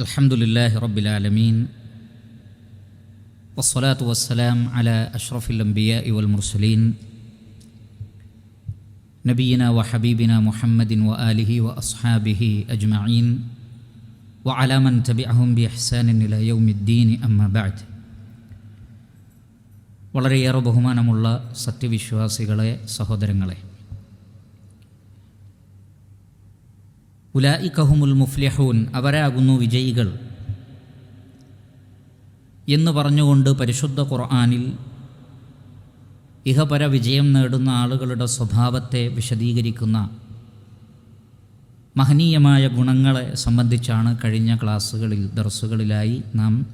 الحمد لله رب العالمين والصلاة والسلام على أشرف الأنبياء والمرسلين نبينا وحبيبنا محمد وآله وأصحابه أجمعين وعلى من تبعهم بإحسان إلى يوم الدين أما بعد വളരെയേറെ ബഹുമാനമുള്ള സത്യവിശ്വാസികളെ സഹോദരങ്ങളെ ഉലായിക്കഹുമുൽ മുഫ്ലിഹൂൻ അവരാകുന്നു വിജയികൾ. എന്ന് പറഞ്ഞുകൊണ്ട് പരിശുദ്ധ ഖുർആാനിൽ ഇഹപര വിജയം നേടുന്ന ആളുകളുടെ സ്വഭാവത്തെ വിശദീകരിക്കുന്ന മഹനീയമായ ഗുണങ്ങളെ സംബന്ധിച്ചാണ് കഴിഞ്ഞ ക്ലാസ്സുകളിൽ ദർസുകളിലായി നാം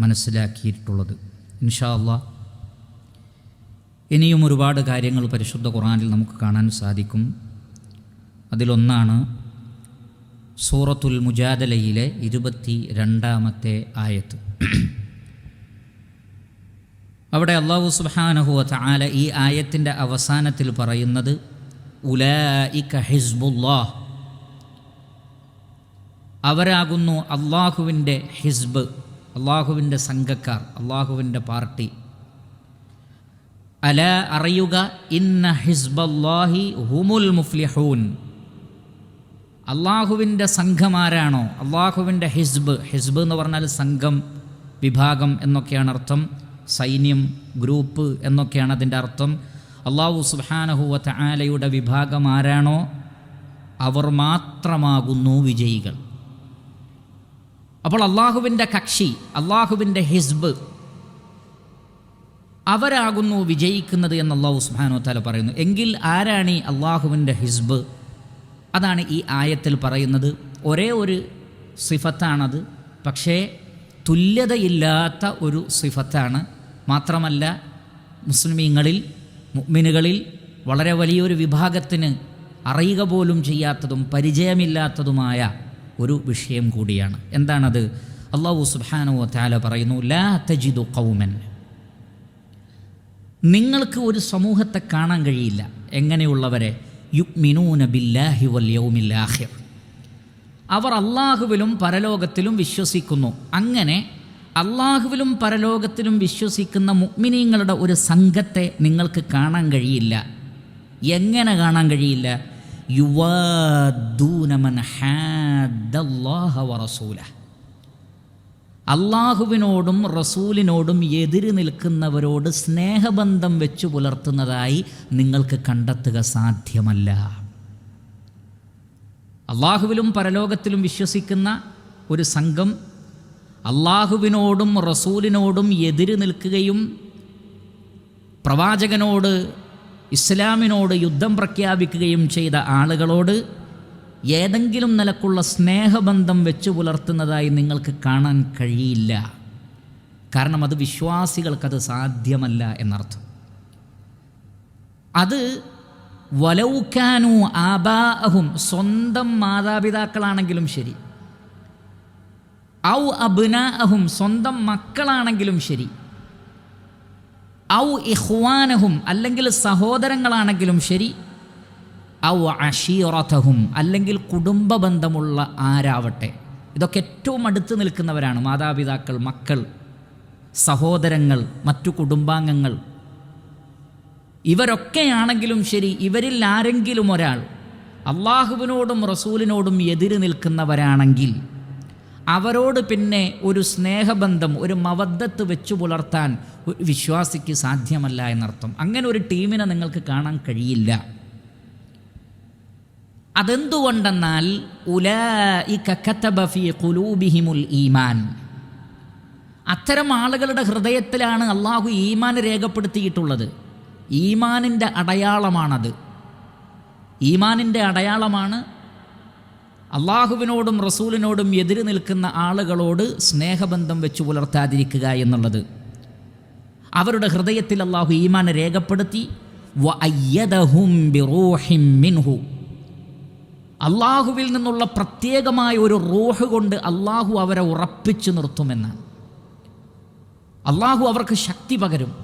മനസ്സിലാക്കിയിട്ടുള്ളത്. ഇൻഷാ അള്ളാ ഇനിയും ഒരുപാട് കാര്യങ്ങൾ പരിശുദ്ധ ഖുർആനിൽ നമുക്ക് കാണാൻ സാധിക്കും. അതിലൊന്നാണ് സൂറത്തുൽ മുജാദലയിലെ ഇരുപത്തി രണ്ടാമത്തെ ആയത്ത്. അവിടെ അള്ളാഹു സുബാനഹുവ ആല ഈ ആയത്തിന്റെ അവസാനത്തിൽ പറയുന്നത് ഉലായിക ഹിസ്ബുല്ലാഹ്. അവരാകുന്നു അള്ളാഹുവിന്റെ ഹിസ്ബ് അള്ളാഹുവിന്റെ സംഘക്കാർ അള്ളാഹുവിന്റെ പാർട്ടി. അല അറിയുക ഇന്ന ഹിസ്ബല്ലാഹി ഹുമുൽ മുഫ്ലിഹൂൻ. അള്ളാഹുവിന്റെ സംഘമാരാണോ അള്ളാഹുവിന്റെ ഹിസ്ബ്. ഹിസ്ബ് എന്ന് പറഞ്ഞാൽ സംഘം വിഭാഗം എന്നൊക്കെയാണ് അർത്ഥം. സൈന്യം ഗ്രൂപ്പ് എന്നൊക്കെയാണ് അതിന്റെ അർത്ഥം. അള്ളാഹു സുബാനഹുവ ആലയുടെ വിഭാഗം ആരാണോ? അവർ മാത്രമാകുന്നു വിജയികൾ. അപ്പോൾ അള്ളാഹുവിന്റെ കക്ഷി അള്ളാഹുവിന്റെ ഹിസ്ബ് അവരാകുന്നു വിജയിക്കുന്നത് എന്ന് അള്ളാഹു സുബാനു താല പറയുന്നു. എങ്കിൽ ആരാണ് ഈ അള്ളാഹുവിന്റെ ഹിസ്ബ്? അതാണ് ഈ ആയത്തിൽ പറയുന്നത്. ഒരേ ഒരു സിഫത്താണത് പക്ഷേ തുല്യതയില്ലാത്ത ഒരു സിഫത്താണ്. മാത്രമല്ല മുസ്ലിമീങ്ങളിൽ മുഗ്മിനുകളിൽ വളരെ വലിയൊരു വിഭാഗത്തിന് അറിയുക പോലും ചെയ്യാത്തതും പരിചയമില്ലാത്തതുമായ ഒരു വിഷയം കൂടിയാണ്. എന്താണത്? അള്ളാഹു സുബാനു താല പറയുന്നു ലാ തജിദു കൗമൻ നിങ്ങൾക്ക് ഒരു സമൂഹത്തെ കാണാൻ കഴിയില്ല. എങ്ങനെയുള്ളവരെ? യുക്മിനൂന ബില്ലാഹി വൽ യൗമിൽ ആഖിർ. അവർ അള്ളാഹുവിലും പരലോകത്തിലും വിശ്വസിക്കുന്നു. അങ്ങനെ അള്ളാഹുവിലും പരലോകത്തിലും വിശ്വസിക്കുന്ന മുഗ്മിനീങ്ങളുടെ ഒരു സംഘത്തെ നിങ്ങൾക്ക് കാണാൻ കഴിയില്ല. എങ്ങനെ കാണാൻ കഴിയില്ല? യുവാദൂനമൻ ഹാദ് അള്ളാഹ വറസൂല അള്ളാഹുവിനോടും റസൂലിനോടും എതിര് നിൽക്കുന്നവരോട് സ്നേഹബന്ധം വെച്ചു പുലർത്തുന്നതായി നിങ്ങൾക്ക് കണ്ടെത്തുക സാധ്യമല്ല. അള്ളാഹുവിലും പരലോകത്തിലും വിശ്വസിക്കുന്ന ഒരു സംഘം അള്ളാഹുവിനോടും റസൂലിനോടും എതിര് നിൽക്കുകയും പ്രവാചകനോട് ഇസ്ലാമിനോട് യുദ്ധം പ്രഖ്യാപിക്കുകയും ചെയ്ത ആളുകളോട് ഏതെങ്കിലും നിലക്കുള്ള സ്നേഹബന്ധം വെച്ചു പുലർത്തുന്നതായി നിങ്ങൾക്ക് കാണാൻ കഴിയില്ല. കാരണം അത് വിശ്വാസികൾക്കത് സാധ്യമല്ല എന്നർത്ഥം. അത് വലൗക്കാനു ആബാഅഹും സ്വന്തം മാതാപിതാക്കളാണെങ്കിലും ശരി. ഔ അബ്നാഅഹും സ്വന്തം മക്കളാണെങ്കിലും ശരി. ഔ ഇഹ്വാനഹും അല്ലെങ്കിൽ സഹോദരങ്ങളാണെങ്കിലും ശരി. ഔ അഷീറത്തഹും അല്ലെങ്കിൽ കുടുംബ ബന്ധമുള്ള ആരാവട്ടെ. ഇതൊക്കെ ഏറ്റവും അടുത്ത് നിൽക്കുന്നവരാണ് മാതാപിതാക്കൾ മക്കൾ സഹോദരങ്ങൾ മറ്റു കുടുംബാംഗങ്ങൾ. ഇവരൊക്കെയാണെങ്കിലും ശരി ഇവരിൽ ആരെങ്കിലും ഒരാൾ അള്ളാഹുവിനോടും റസൂലിനോടും എതിര് നിൽക്കുന്നവരാണെങ്കിൽ അവരോട് പിന്നെ ഒരു സ്നേഹബന്ധം ഒരു മവദ്ധത്ത് വെച്ചു പുലർത്താൻ വിശ്വാസിക്ക് സാധ്യമല്ല എന്നർത്ഥം. അങ്ങനെ ഒരു ടീമിനെ നിങ്ങൾക്ക് കാണാൻ കഴിയില്ല. അതെന്തുകൊണ്ടെന്നാൽ ഉലൂബിഹിമുൽ ഈമാൻ. അത്തരം ആളുകളുടെ ഹൃദയത്തിലാണ് അള്ളാഹു ഈമാൻ രേഖപ്പെടുത്തിയിട്ടുള്ളത്. ഈമാനിന്റെ അടയാളമാണത്. ഈമാനിന്റെ അടയാളമാണ് അള്ളാഹുവിനോടും റസൂലിനോടും എതിര് നിൽക്കുന്ന ആളുകളോട് സ്നേഹബന്ധം വെച്ച് പുലർത്താതിരിക്കുക എന്നുള്ളത്. അവരുടെ ഹൃദയത്തിൽ അള്ളാഹു ഈമാൻ രേഖപ്പെടുത്തി മിൻഹു. അള്ളാഹുവിൽ നിന്നുള്ള പ്രത്യേകമായ ഒരു റൂഹ് കൊണ്ട് അള്ളാഹു അവരെ ഉറപ്പിച്ചു നിർത്തുമെന്നാണ് അള്ളാഹു അവർക്ക് ശക്തി പകരും.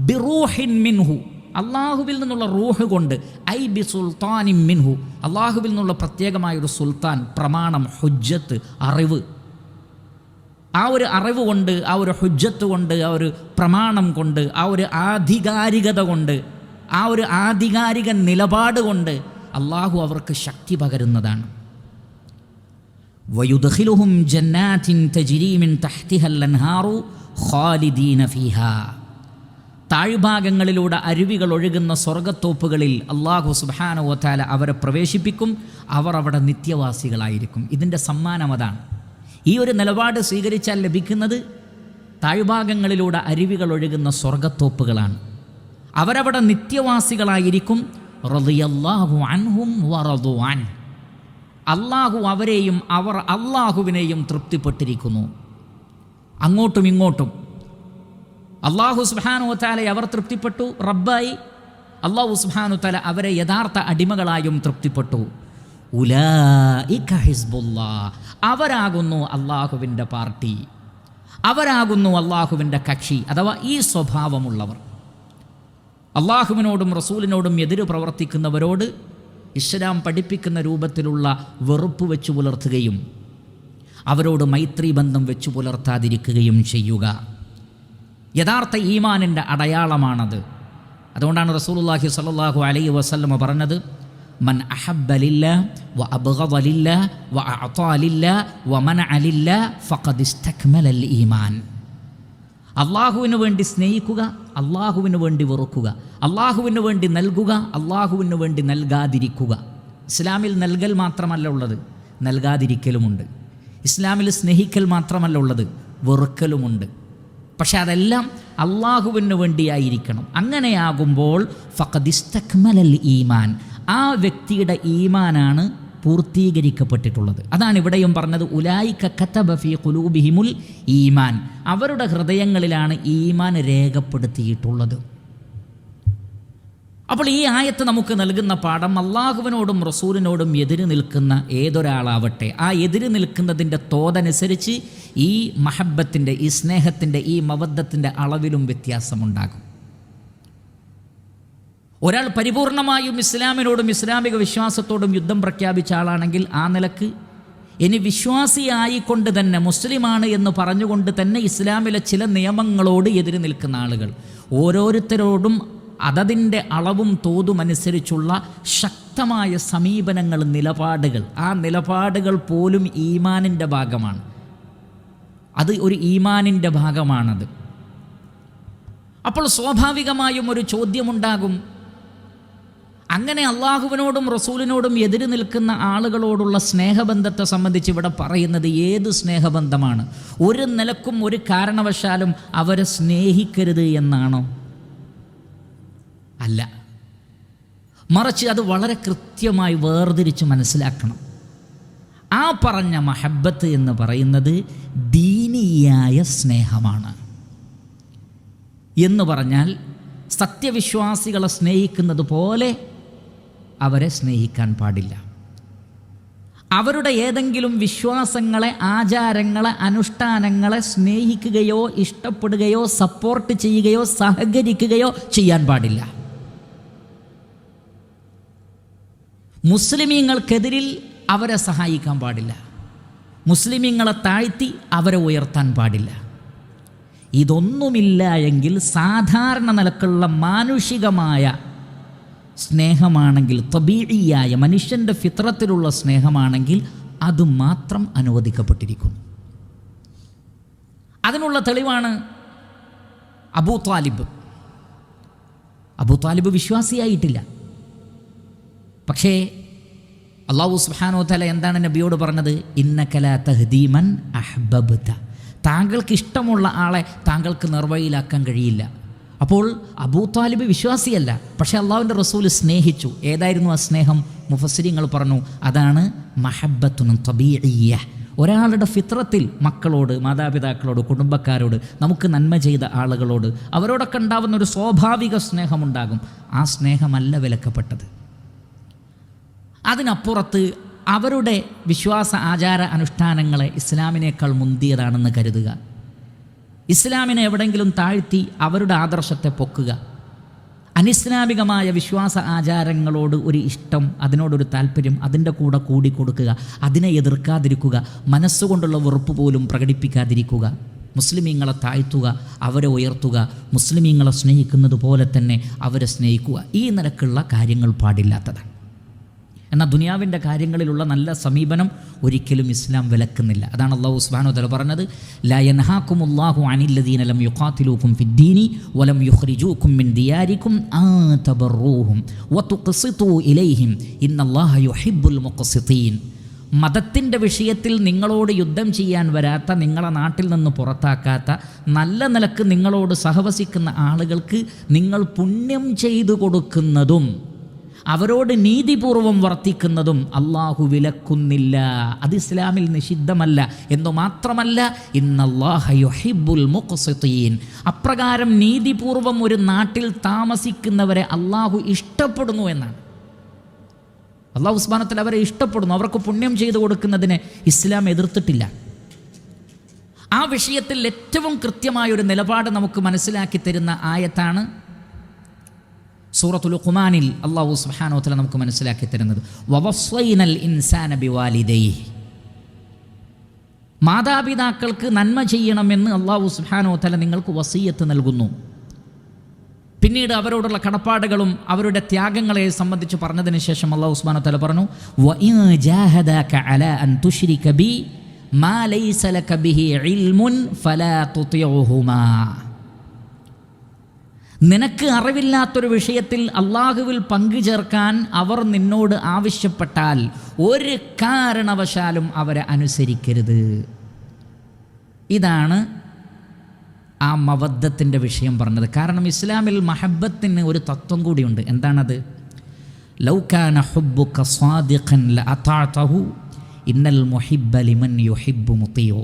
ബിറൂഹിൻ മിൻഹു. അള്ളാഹുവിൽ നിന്നുള്ള റൂഹ് കൊണ്ട് ഐ ബി സുൽത്താനിം മിൻഹു. അള്ളാഹുവിൽ നിന്നുള്ള പ്രത്യേകമായ ഒരു സുൽത്താൻ പ്രമാണം ഹുജ്ജത്ത് അറിവ്. ആ ഒരു അറിവ് കൊണ്ട് ആ ഒരു ഹുജ്ജത്ത് കൊണ്ട് ആ ഒരു പ്രമാണം കൊണ്ട് ആ ഒരു ആധികാരികത കൊണ്ട് ആ ഒരു ആധികാരിക നിലപാട് കൊണ്ട് അള്ളാഹു അവർക്ക് ശക്തി പകരുന്നതാണ്. ജന്നാത്തിൻ ഖാലിദീന താഴ്ഭാഗങ്ങളിലൂടെ അരുവികൾ ഒഴുകുന്ന സ്വർഗത്തോപ്പുകളിൽ അള്ളാഹു സുബ്ഹാനഹു ഓത്താല അവരെ പ്രവേശിപ്പിക്കും അവർ അവിടെ നിത്യവാസികളായിരിക്കും. ഇതിന്റെ സമ്മാനം അതാണ്. ഈ ഒരു നിലപാട് സ്വീകരിച്ചാൽ ലഭിക്കുന്നത് താഴ്ഭാഗങ്ങളിലൂടെ അരുവികൾ ഒഴുകുന്ന സ്വർഗത്തോപ്പുകളാണ് അവരവിടെ നിത്യവാസികളായിരിക്കും റളിയല്ലാഹു അൻഹും വറദു അൻ. അള്ളാഹു അവരെയും അവർ അള്ളാഹുവിനെയും തൃപ്തിപ്പെട്ടിരിക്കുന്നു. അങ്ങോട്ടും ഇങ്ങോട്ടും. അള്ളാഹു സുബാനു താല അവർ തൃപ്തിപ്പെട്ടു റബ്ബായി. അള്ളാഹു സുബാനു താല അവരെ യഥാർത്ഥ അടിമകളായും തൃപ്തിപ്പെട്ടു. അവരാകുന്നു അള്ളാഹുവിന്റെ പാർട്ടി. അവരാകുന്നു അള്ളാഹുവിന്റെ കക്ഷി അഥവാ ഈ സ്വഭാവമുള്ളവർ. അള്ളാഹുവിനോടും റസൂലിനോടും എതിര് പ്രവർത്തിക്കുന്നവരോട് ഇസ്ലാം പഠിപ്പിക്കുന്ന രൂപത്തിലുള്ള വെറുപ്പ് വെച്ചു പുലർത്തുകയും അവരോട് മൈത്രി ബന്ധം വെച്ചു പുലർത്താതിരിക്കുകയും ചെയ്യുക. യഥാർത്ഥ ഈമാനിന്റെ അടയാളമാണത്. അതുകൊണ്ടാണ് റസൂലുള്ളാഹി സ്വല്ലല്ലാഹു അലൈ വസല്ലമ പറഞ്ഞത് മൻ അഹബലില്ല വ അബ്ഗദലില്ല വ അഅതാലില്ല വ മനഅലില്ല ഫഖദ് ഇസ്തക്മലൽ ഈമാൻ. അള്ളാഹുവിന് വേണ്ടി സ്നേഹിക്കുക അള്ളാഹുവിന് വേണ്ടി വെറുക്കുക. അള്ളാഹുവിന് വേണ്ടി നൽകുക അള്ളാഹുവിന് വേണ്ടി നൽകാതിരിക്കുക. ഇസ്ലാമിൽ നൽകൽ മാത്രമല്ല ഉള്ളത് നൽകാതിരിക്കലുമുണ്ട്. ഇസ്ലാമിൽ സ്നേഹിക്കൽ മാത്രമല്ല ഉള്ളത് വെറുക്കലുമുണ്ട്. പക്ഷെ അതെല്ലാം അള്ളാഹുവിന് വേണ്ടിയായിരിക്കണം. അങ്ങനെയാകുമ്പോൾ ഫഖദിസ്തക്മലൽ ഈമാൻ. ആ വ്യക്തിയുടെ ഈമാനാണ് പൂർത്തീകരിക്കപ്പെട്ടിട്ടുള്ളത്. അതാണ് ഇവിടെയും പറഞ്ഞത് ഉലായിക്ക കത്തബഫി കുലൂബിഹിമുൽ ഈമാൻ. അവരുടെ ഹൃദയങ്ങളിലാണ് ഈമാൻ രേഖപ്പെടുത്തിയിട്ടുള്ളത്. അപ്പോൾ ഈ ആയത്ത് നമുക്ക് നൽകുന്ന പാഠം അള്ളാഹുവിനോടും റസൂലിനോടും എതിര് നിൽക്കുന്ന ഏതൊരാളാവട്ടെ ആ എതിര് നിൽക്കുന്നതിന്റെ തോതനുസരിച്ച് ഈ മഹബത്തിന്റെ ഈ സ്നേഹത്തിന്റെ ഈ മവദ്ധത്തിന്റെ അളവിലും വ്യത്യാസമുണ്ടാകും. ഒരാൾ പരിപൂർണമായും ഇസ്ലാമിനോടും ഇസ്ലാമിക വിശ്വാസത്തോടും യുദ്ധം പ്രഖ്യാപിച്ച ആളാണെങ്കിൽ ആ നിലയ്ക്ക് ഇനി വിശ്വാസിയായിക്കൊണ്ട് തന്നെ മുസ്ലിമാണ് എന്ന് പറഞ്ഞുകൊണ്ട് തന്നെ ഇസ്ലാമിലെ ചില നിയമങ്ങളോട് എതിര് നിൽക്കുന്ന ആളുകൾ. ഓരോരുത്തരോടും അതതിന്റെ അളവും തോതും അനുസരിച്ചുള്ള ശക്തമായ സമീപനങ്ങൾ നിലപാടുകൾ. ആ നിലപാടുകൾ പോലും ഈമാനിന്റെ ഭാഗമാണ്. അത് ഒരു ഈമാനിന്റെ ഭാഗമാണത്. അപ്പോൾ സ്വാഭാവികമായും ഒരു ചോദ്യമുണ്ടാകും. അങ്ങനെ അള്ളാഹുവിനോടും റസൂലിനോടും എതിര് നിൽക്കുന്ന ആളുകളോടുള്ള സ്നേഹബന്ധത്തെ സംബന്ധിച്ച് ഇവിടെ പറയുന്നത് ഏത് സ്നേഹബന്ധമാണ്? ഒരു നിലക്കും ഒരു കാരണവശാലും അവരെ സ്നേഹിക്കരുത് എന്നാണോ? അല്ല. മറിച്ച് അത് വളരെ കൃത്യമായി വേർതിരിച്ച് മനസ്സിലാക്കണം. ആ പറഞ്ഞ മഹബത്ത് എന്ന് പറയുന്നത് ദീനീയായ സ്നേഹമാണ്. എന്ന് പറഞ്ഞാൽ സത്യവിശ്വാസികളെ സ്നേഹിക്കുന്നത് പോലെ അവരെ സ്നേഹിക്കാൻ പാടില്ല. അവരുടെ ഏതെങ്കിലും വിശ്വാസങ്ങളെ ആചാരങ്ങളെ അനുഷ്ഠാനങ്ങളെ സ്നേഹിക്കുകയോ ഇഷ്ടപ്പെടുകയോ സപ്പോർട്ട് ചെയ്യുകയോ സഹകരിക്കുകയോ ചെയ്യാൻ പാടില്ല. മുസ്ലിമീങ്ങൾക്കെതിരിൽ അവരെ സഹായിക്കാൻ പാടില്ല. മുസ്ലിമീങ്ങളെ താഴ്ത്തി അവരെ ഉയർത്താൻ പാടില്ല. ഇതൊന്നുമില്ല എങ്കിൽ സാധാരണ നിലക്കുള്ള മാനുഷികമായ സ്നേഹമാണെങ്കിൽ തബീഴിയായ മനുഷ്യന്റെ ഫിത്രത്തിലുള്ള സ്നേഹമാണെങ്കിൽ അത് മാത്രം അനുവദിക്കപ്പെട്ടിരിക്കുന്നു. അതിനുള്ള തെളിവാണ് അബൂ താലിബ്. അബൂ താലിബ് വിശ്വാസിയായിട്ടില്ല. പക്ഷേ അള്ളാഹു സുബ്ഹാനഹു തആല എന്താണ് നബിയോട് പറഞ്ഞത്? ഇന്നക്കല തഹദീമൻ അഹ്ബബ്ത. താങ്കൾക്ക് ഇഷ്ടമുള്ള ആളെ താങ്കൾക്ക് നിർവഹയിലാക്കാൻ കഴിയില്ല. അപ്പോൾ അബൂ താലിബ് വിശ്വാസിയല്ല. പക്ഷേ അള്ളാഹുവിന്റെ റസൂൽ സ്നേഹിച്ചു. ഏതായിരുന്നു ആ സ്നേഹം? മുഫസ്സിരിങ്ങൾ പറഞ്ഞു അതാണ് മഹബത്തുനും തബീയ്യ ഒരാളുടെ ഫിത്രത്തിൽ മക്കളോട് മാതാപിതാക്കളോട് കുടുംബക്കാരോട് നമുക്ക് നന്മ ചെയ്ത ആളുകളോട് അവരോടൊക്കെ ഉണ്ടാവുന്ന ഒരു സ്വാഭാവിക സ്നേഹമുണ്ടാകും. ആ സ്നേഹമല്ല വിലക്കപ്പെട്ടത്. അതിനപ്പുറത്ത് അവരുടെ വിശ്വാസ ആചാര അനുഷ്ഠാനങ്ങളെ ഇസ്ലാമിനേക്കാൾ മുന്തിയതാണെന്ന് കരുതുക. ഇസ്ലാമിനെ എവിടെങ്കിലും താഴ്ത്തി അവരുടെ ആദർശത്തെ പൊക്കുക. അനിസ്ലാമികമായ വിശ്വാസ ആചാരങ്ങളോട് ഒരു ഇഷ്ടം അതിനോടൊരു താല്പര്യം അതിന്റെ കൂടെ കൂടി കൊടുക്കുക. അതിനെ എതിർക്കാതിരിക്കുക. മനസ്സുകൊണ്ടുള്ള വെറുപ്പ് പോലും പ്രകടിപ്പിക്കാതിരിക്കുക. മുസ്ലിമീങ്ങളെ താഴ്ത്തുക അവരെ ഉയർത്തുക മുസ്ലിമീങ്ങളെ സ്നേഹിക്കുന്നത് പോലെ തന്നെ അവരെ സ്നേഹിക്കുക. ഈ നിലക്കുള്ള കാര്യങ്ങൾ പാടില്ലാത്തതാണ്. എന്നാൽ ദുനിയാവിന്റെ കാര്യങ്ങളിലുള്ള നല്ല സമീപനം ഒരിക്കലും ഇസ്ലാം വിലക്കുന്നില്ല. അതാണ് അള്ളാഹു ഉസ്മാനോ തല പറഞ്ഞത് അനില്ലദീന ലം യുഖാത്തിലൂക്കും ഫിദ്ദീനി വലം യുഹ്രിജൂക്കും മിൻ ദിയാരിക്കും ആ ആതബറൂഹും വതുഖ്സിതു ഇലൈഹിം ഇന്നല്ലാഹ യുഹിബ്ബുൽ മുഖ്സിതീൻ. മതത്തിന്റെ വിഷയത്തിൽ നിങ്ങളോട് യുദ്ധം ചെയ്യാൻ വരാത്ത നിങ്ങളെ നാട്ടിൽ നിന്ന് പുറത്താക്കാത്ത നല്ല നിലയ്ക്ക് നിങ്ങളോട് സഹവസിക്കുന്ന ആളുകൾക്ക് നിങ്ങൾ പുണ്യം ചെയ്തു കൊടുക്കുന്നതും അവരോട് നീതിപൂർവം വർത്തിക്കുന്നതും അള്ളാഹു വിലക്കുന്നില്ല. അത് ഇസ്ലാമിൽ നിഷിദ്ധമല്ല. എന്നു മാത്രമല്ല ഇന്നല്ലാഹുബുൽ മുഖ്സിത്തീൻ അപ്രകാരം നീതിപൂർവം ഒരു നാട്ടിൽ താമസിക്കുന്നവരെ അള്ളാഹു ഇഷ്ടപ്പെടുന്നു എന്നാണ്. അള്ളാഹു ഉസ്മാനത്തിൽ അവരെ ഇഷ്ടപ്പെടുന്നു. അവർക്ക് പുണ്യം ചെയ്തു കൊടുക്കുന്നതിന് ഇസ്ലാം എതിർത്തിട്ടില്ല. ആ വിഷയത്തിൽ ഏറ്റവും കൃത്യമായ ഒരു നിലപാട് നമുക്ക് മനസ്സിലാക്കി തരുന്ന ആയത്താണ് സൂറത്തുൽ ഖുമാനിൽ അള്ളാഹു സുബ്ഹാനഹു നമുക്ക് മനസ്സിലാക്കി തരുന്നത്. ഇൻസാന മാതാപിതാക്കൾക്ക് നന്മ ചെയ്യണമെന്ന് അള്ളാഹു സുബ്ഹാനഹു തല നിങ്ങൾക്ക് വസീയത്ത് നൽകുന്നു. പിന്നീട് അവരോടുള്ള കടപ്പാടുകളും അവരുടെ ത്യാഗങ്ങളെ സംബന്ധിച്ച് പറഞ്ഞതിന് ശേഷം അള്ളാഹു ഉസ്മാൻ പറഞ്ഞു "വഇൻ ജാഹദാക അലാ അൻ തുശ്രിക ബി മാ ലൈസ ലക ബിഹി ഇൽമുൻ ഫലാ തുതിഉഹുമാ. നിനക്ക് അറിവില്ലാത്തൊരു വിഷയത്തിൽ അള്ളാഹുവിൽ പങ്കുചേർക്കാൻ അവർ നിന്നോട് ആവശ്യപ്പെട്ടാൽ ഒരു കാരണവശാലും അവരെ അനുസരിക്കരുത്. ഇതാണ് ആ മവദ്ധത്തിന്റെ വിഷയം പറഞ്ഞത്. കാരണം ഇസ്ലാമിൽ മഹബത്തിന് ഒരു തത്വം കൂടിയുണ്ട്. എന്താണത്? ലൗകാന ഹുബ്ബുക സ്വാദിഖൻ ലഅതാതഹു ഇന്നൽ മുഹിബ്ബ ലിമൻ യുഹിബ്ബു മുത്തിയോ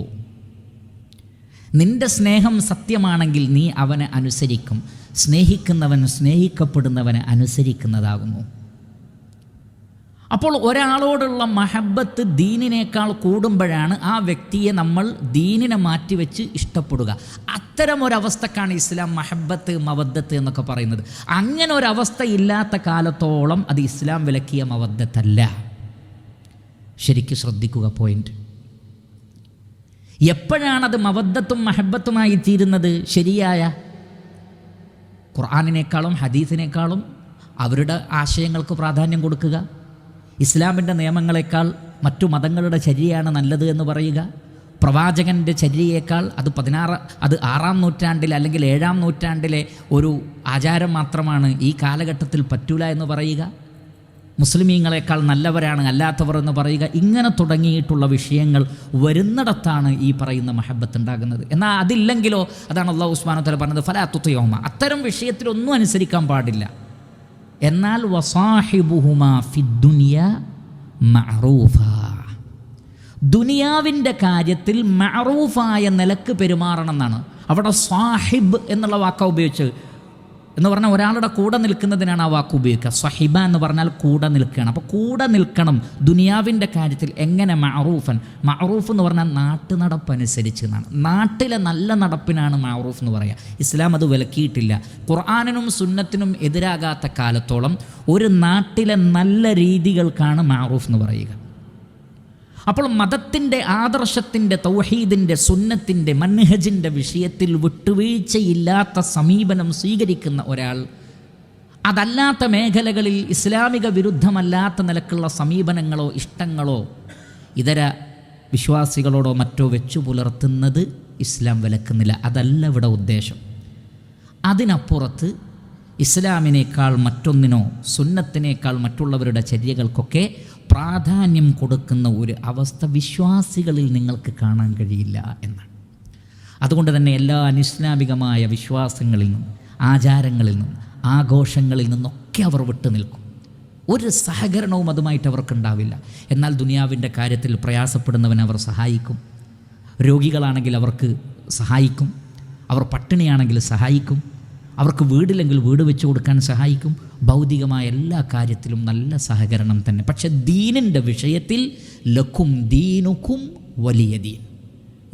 നിന്റെ സ്നേഹം സത്യമാണെങ്കിൽ നീ അവനെ അനുസരിക്കും. സ്നേഹിക്കുന്നവൻ സ്നേഹിക്കപ്പെടുന്നവനെ അനുസരിക്കുന്നതാകുന്നു. അപ്പോൾ ഒരാളോടുള്ള മഹബത്ത് ദീനിനേക്കാൾ കൂടുമ്പോഴാണ് ആ വ്യക്തിയെ നമ്മൾ ദീനിനെ മാറ്റിവെച്ച് ഇഷ്ടപ്പെടുക. അത്തരം ഒരവസ്ഥക്കാണ് ഇസ്ലാം മഹബത്ത് മവദ്ദത്ത് എന്നൊക്കെ പറയുന്നത്. അങ്ങനെ ഒരവസ്ഥ ഇല്ലാത്ത കാലത്തോളം അത് ഇസ്ലാം വിലക്കിയ മവദ്ദത്തല്ല. ശരിക്കും ശ്രദ്ധിക്കുക പോയിന്റ് എപ്പോഴാണത് മവദ്ദത്തും മഹബത്തുമായി തീരുന്നത്? ശരിയായ ഖുർആാനിനേക്കാളും ഹദീസിനേക്കാളും അവരുടെ ആശയങ്ങൾക്ക് പ്രാധാന്യം കൊടുക്കുക. ഇസ്ലാമിന്റെ നിയമങ്ങളെക്കാൾ മറ്റു മതങ്ങളുടെ ചര്യയാണ് നല്ലത് എന്ന് പറയുക. പ്രവാചകന്റെ ചര്യയേക്കാൾ അത് പതിനാറ് അത് ആറാം നൂറ്റാണ്ടിലെ അല്ലെങ്കിൽ ഏഴാം നൂറ്റാണ്ടിലെ ഒരു ആചാരം മാത്രമാണ് ഈ കാലഘട്ടത്തിൽ പറ്റൂല എന്ന് പറയുക. മുസ്ലിമീങ്ങളെക്കാൾ നല്ലവരാണ് അല്ലാത്തവർ എന്ന് പറയുക ഇങ്ങനെ തുടങ്ങിയിട്ടുള്ള വിഷയങ്ങൾ വരുന്നിടത്താണ് ഈ പറയുന്ന മഹബത്ത് ഉണ്ടാകുന്നത്. എന്നാൽ അതില്ലെങ്കിലോ അതാണ് അള്ളാഹു ഉസ്മാനോ തല പറഞ്ഞത് ഫലാത്തുത്തയോമ അത്തരം വിഷയത്തിലൊന്നും അനുസരിക്കാൻ പാടില്ല. എന്നാൽ വസാഹിബുഹുമ മഅറൂഫ. ദുനിയാവിന്റെ കാര്യത്തിൽ മഅറൂഫായ നിലയ്ക്ക് പെരുമാറണം എന്നാണ്. അവിടെ സാഹിബ് എന്നുള്ള വാക്ക ഉപയോഗിച്ച് എന്ന് പറഞ്ഞാൽ ഒരാളുടെ കൂടെ നിൽക്കുന്നതിനാണ് ആ വാക്ക് ഉപയോഗിക്കുക. സഹിബ എന്ന് പറഞ്ഞാൽ കൂടെ നിൽക്കുകയാണ്. അപ്പോൾ കൂടെ നിൽക്കണം ദുനിയാവിന്റെ കാര്യത്തിൽ എങ്ങനെ മഅറൂഫൻ? മഅറൂഫ് എന്ന് പറഞ്ഞാൽ നാട്ടു നടപ്പനുസരിച്ച് എന്നാണ്. നാട്ടിലെ നല്ല നടപ്പിനാണ് മഅറൂഫ് എന്ന് പറയുക ഇസ്ലാം അത് വിലക്കിയിട്ടില്ല. ഖുർആാനിനും സുന്നത്തിനും എതിരാകാത്ത കാലത്തോളം ഒരു നാട്ടിലെ നല്ല രീതികൾക്കാണ് മഅറൂഫ് എന്ന് പറയുക. അപ്പോൾ മതത്തിന്റെ ആദർശത്തിന്റെ തൗഹീദിന്റെ സുന്നത്തിന്റെ മൻഹജിന്റെ വിഷയത്തിൽ വിട്ടുവീഴ്ചയില്ലാത്ത സമീപനം സ്വീകരിക്കുന്ന ഒരാൾ അതല്ലാത്ത മേഖലകളിൽ ഇസ്ലാമിക വിരുദ്ധമല്ലാത്ത നിലക്കുള്ള സമീപനങ്ങളോ ഇഷ്ടങ്ങളോ ഇതര വിശ്വാസികളോടോ മറ്റോ വെച്ചു പുലർത്തുന്നത് ഇസ്ലാം വിലക്കുന്നില്ല. അതല്ല ഇവിടെ ഉദ്ദേശം. അതിനപ്പുറത്ത് ഇസ്ലാമിനേക്കാൾ മറ്റൊന്നിനോ സുന്നത്തിനേക്കാൾ മറ്റുള്ളവരുടെ ചര്യകൾക്കൊക്കെ പ്രാധാന്യം കൊടുക്കുന്ന ഒരു അവസ്ഥ വിശ്വാസികളിൽ നിങ്ങൾക്ക് കാണാൻ കഴിയില്ല എന്നാണ്. അതുകൊണ്ട് തന്നെ എല്ലാ അനിസ്ലാമികമായ വിശ്വാസങ്ങളിൽ നിന്നും ആചാരങ്ങളിൽ നിന്നും ആഘോഷങ്ങളിൽ നിന്നൊക്കെ അവർ വിട്ടു നിൽക്കും. ഒരു സഹകരണവും അതുമായിട്ട് അവർക്കുണ്ടാവില്ല. എന്നാൽ ദുനിയാവിന്റെ കാര്യത്തിൽ പ്രയാസപ്പെടുന്നവനെ അവർ സഹായിക്കും. രോഗികളാണെങ്കിൽ അവർക്ക് സഹായിക്കും. അവർ പട്ടിണിയാണെങ്കിൽ സഹായിക്കും. അവർക്ക് വീടില്ലെങ്കിൽ വീട് വെച്ച് കൊടുക്കാൻ സഹായിക്കും. ഭൗതികമായ എല്ലാ കാര്യത്തിലും നല്ല സഹകരണം തന്നെ. പക്ഷെ ദീനിന്റെ വിഷയത്തിൽ ലക്കും ദീനുക്കും വലിയ ദീൻ.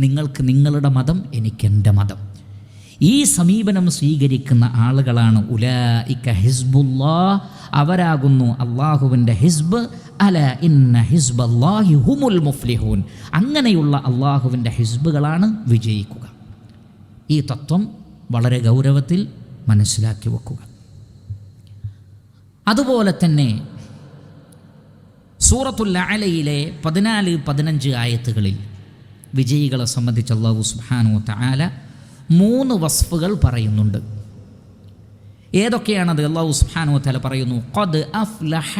നിങ്ങൾക്ക് നിങ്ങളുടെ മതം എനിക്കെന്റെ മതം. ഈ സമീപനം സ്വീകരിക്കുന്ന ആളുകളാണ് ഉല ഇക്ക ഹിസ്ബുല്ലാ അവരാകുന്നു അള്ളാഹുവിന്റെ ഹിസ്ബ്. അല ഇന്ന ഹിസ്ബ് അള്ളാഹി ഹുമുൽ മുഫ്ലിഹൂൻ. അങ്ങനെയുള്ള അള്ളാഹുവിന്റെ ഹിസ്ബുകളാണ് വിജയിക്കുക. ഈ തത്വം വളരെ ഗൗരവത്തിൽ മനസ്സിലാക്കി വെക്കുക. അതുപോലെ തന്നെ സൂറത്തുൽ അലയിലെ പതിനാല് പതിനഞ്ച് ആയത്തുകളിൽ വിജയികളെ സംബന്ധിച്ച് അള്ളാഹു സുഹാനു തആല മൂന്ന് വസ്ഫുകൾ പറയുന്നുണ്ട്. ഏതൊക്കെയാണത് അള്ളാഹു സുഹാനു തആല പറയുന്നു? ഖദ് അഫ്ലഹ